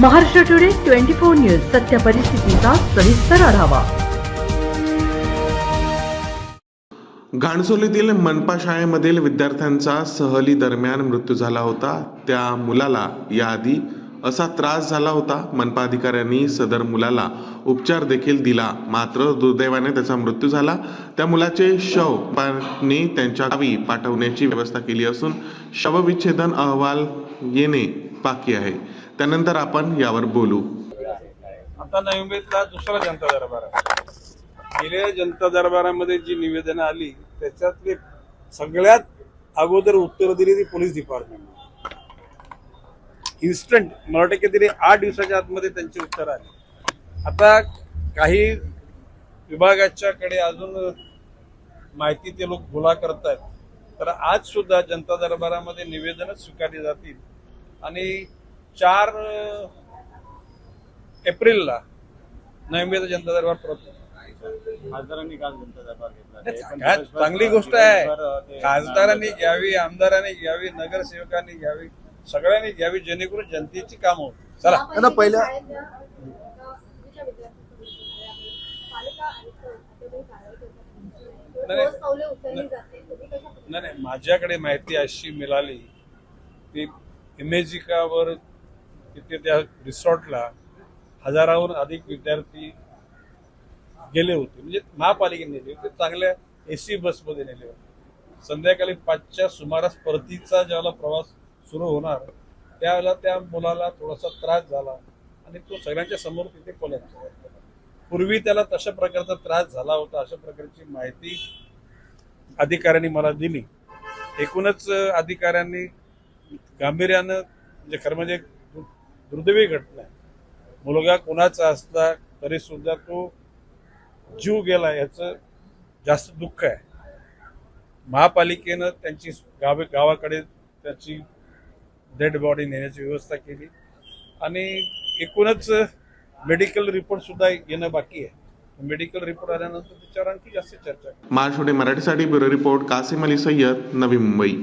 Maharashtra today twenty four news सत्य परिस्थितीचा सविस्तर आढावा. घाणसोलीतील मनपा शाळेमधील विद्यार्थ्यांचा सहली दरम्यान मृत्यू झाला होता. त्या मुलाला याआधी असा त्रास झाला होता. मनपा अधिकाऱ्यांनी सदर मुलाला उपचार देखील दिला. मात्र दुर्दैवाने त्याचा मृत्यू झाला. त्या मुलाचे शव त्यांच्या गावी पाठवण्याची व्यवस्था केली असून शवविच्छेदन अहवाल येणे बाकी आहे. त्यानंतर आपण यावर बोलू. आता नवी मुंबईतला दुसरा जनता दरबार आहे. गेल्या जनता दरबारामध्ये जी निवेदनं आली त्याच्यातले सगळ्यात अगोदर उत्तर दिली ती पोलीस डिपार्टमेंट इन्स्टंट मला वाटतं की तरी आठ दिवसाच्या आतमध्ये त्यांची उत्तर आली. आता काही विभागाच्या कडे अजून माहिती ते लोक गोळा आहेत तर आज सुद्धा जनता दरबारामध्ये निवेदनच स्वीकारली जातील. आणि चार एप्रिलला नवी मुंबईचा जनता दरबार परत खासदारांनी काल जनता दरबार घेतला. चांगली गोष्ट आहे. खासदारांनी घ्यावी आमदारांनी घ्यावी नगरसेवकांनी घ्यावी सगळ्यांनी घ्यावी जेणेकरून जनतेची कामं होतील. चला. आता पहिल्या नाही, नाही. माझ्याकडे माहिती अशी मिळाली की इमेजिकावर तिथे त्या रिसॉर्टला हजाराहून अधिक विद्यार्थी गेले होते. म्हणजे महापालिकेने नेले होते. चांगल्या ए सी बसमध्ये नेले होते. संध्याकाळी पाचच्या सुमारास परतीचा ज्यावेळेला प्रवास सुरू होणार त्यावेळेला त्या मुलाला थोडासा त्रास झाला आणि तो सगळ्यांच्या समोर तिथे कोलॅप्स झाला पूर्वी त्याला तशा प्रकारचा त्रास झाला होता अशा प्रकारची माहिती अधिकाऱ्यांनी मला दिली. एकूणच अधिकाऱ्यांनी गांभीर्यानं म्हणजे खरं म्हणजे दु- दुर्दैवी घटना आहे. मुलगा कोणाचा असला तरी सुद्धा तो जीव गेला याचं जास्त दुःख आहे. महापालिकेनं त्यांची गावे गावाकडे त्याची डेड बॉडी नेण्याची व्यवस्था केली. आणि एकूणच मेडिकल रिपोर्ट सुद्धा येणं बाकी आहे. मेडिकल रिपोर्ट आल्यानंतर त्याच्यावर आणखी जास्त चर्चा. महाराष्ट्र मराठीसाठी ब्युरो रिपोर्ट कासिम अली सय्यद नवी मुंबई.